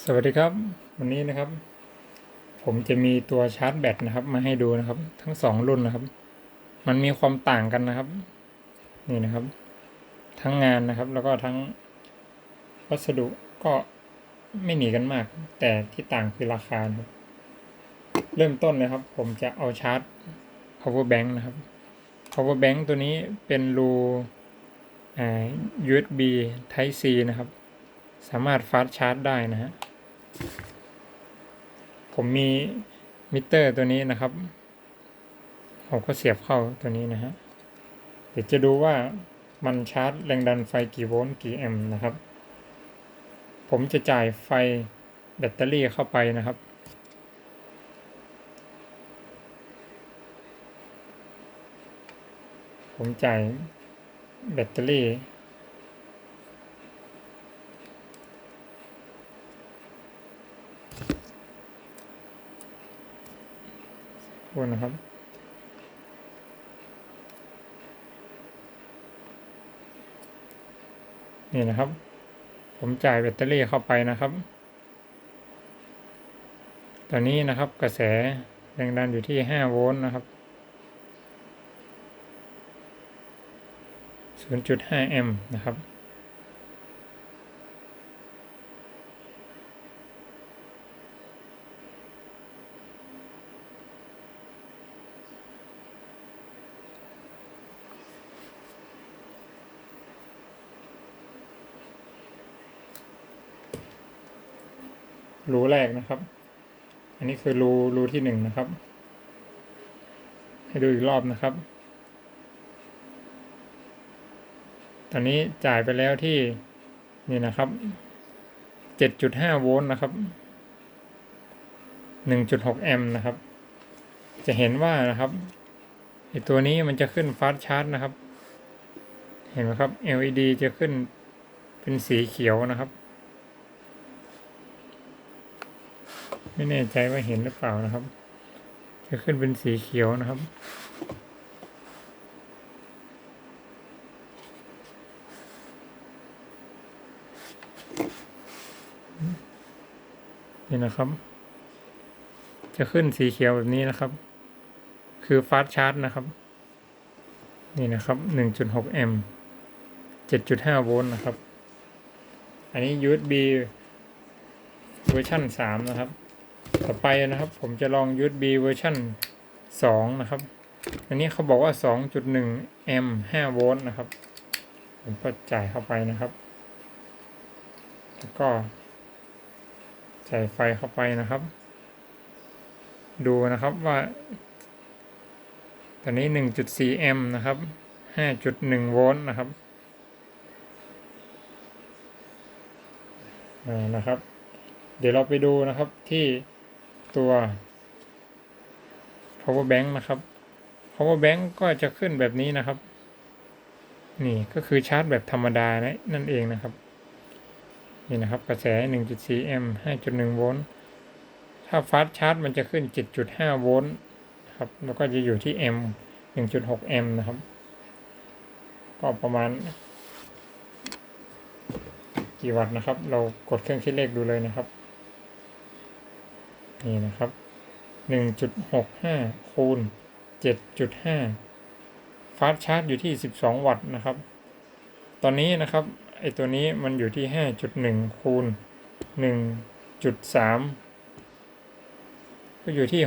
สวัสดีครับ วันนี้นะครับ ผมจะมีตัวชาร์จแบตนะครับ มาให้ดูนะครับ ทั้งสองรุ่นนะครับ มันมีความต่างกันนะครับ นี่นะครับ ทั้งงานนะครับ แล้วก็ทั้งวัสดุก็ไม่หนีกันมาก แต่ที่ต่างคือราคาครับ เริ่มต้นเลยครับ ผมจะเอาชาร์จ power bank นะครับ power bank ตัวนี้เป็นรูอ่า USB Type C นะครับ สามารถฟาสชาร์จได้นะฮะ ผมมีมิเตอร์ตัวนี้นะครับ ผมก็เสียบเข้าตัวนี้นะฮะ เดี๋ยวจะดูว่ามันชาร์จแรงดันไฟกี่โวลต์กี่แอมป์นะครับ ผมจะจ่ายไฟแบตเตอรี่เข้าไปนะครับ ผมจ่ายแบตเตอรี่ โทษนะครับ นี่นะครับ ผมจ่ายแบตเตอรี่เข้าไปนะครับ ตอนนี้นะครับกระแสแรงดันอยู่ที่ 5 โวลต์นะครับ 0.5 แอมป์นะครับ รูแรกนะครับ อันนี้คือรูรูที่หนึ่งนะครับ ให้ดูอีกรอบนะครับ ตอนนี้จ่ายไปแล้วที่นี่นะครับเจ็ดจุดห้าโวลต์นะครับหนึ่งจุดหกแอมป์นะครับ จะเห็นว่านะครับไอตัวนี้มันจะขึ้นฟาสชาร์จนะครับ เห็นไหมครับ LED จะขึ้นเป็นสีเขียวนะครับ ไม่แน่ใจว่าเห็นหรือเปล่านะครับ จะขึ้นเป็นสีเขียวนะครับ นี่นะครับ จะขึ้นสีเขียวแบบนี้นะครับ คือฟาสชาร์จนะครับ นี่นะครับ 1.6 แอมป์7.5 โวลต์นะครับ อันนี้ USB เวอร์ชัน3นะครับ ต่อไปนะครับ ผมจะลอง USB เวอร์ชัน2นะครับ อันนี้เขาบอกว่า 2.1 แอมป์5โวลต์นะครับ ผมก็จ่ายเข้าไปนะครับ แล้วก็ใส่ไฟเข้าไปนะครับ ดูนะครับว่า ตอนนี้ 1.4 แอมป์นะครับ 5.1 โวลต์นะครับอ่านะครับ เดี๋ยวเราไปดูนะครับที่ ตัว power bank นะครับ power bank ก็จะขึ้นแบบนี้นะครับ นี่ก็คือชาร์จแบบธรรมดานะนั่นเองนะครับ นี่นะครับกระแส 1.4 แอมป์5.1 โวลต์ ถ้าฟาสต์ชาร์จมันจะขึ้น 7.5 โวลต์ครับ แล้วก็จะอยู่ที่แอมป์1.6 แอมป์นะครับ ก็ประมาณกี่วัตต์นะครับ เรากดเครื่องคิดเลขดูเลยนะครับ นี่นะครับ 1.65 คูณ 7.5 ฟาสชาร์จอยู่ที่ 12 วัตต์นะครับ ตอนนี้นะครับไอตัวนี้มันอยู่ที่ 5.1 คูณ 1.3 ก็อยู่ที่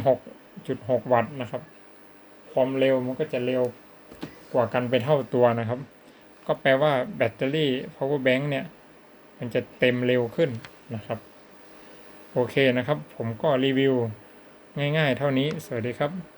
6.6 วัตต์นะครับ ความเร็วมันก็จะเร็วกว่ากันไปเท่าตัวนะครับ ก็แปลว่าแบตเตอรี่ power bank เนี่ย มันจะเต็มเร็วขึ้นนะครับ โอเคนะครับ ผมก็รีวิวง่ายๆเท่านี้ สวัสดีครับ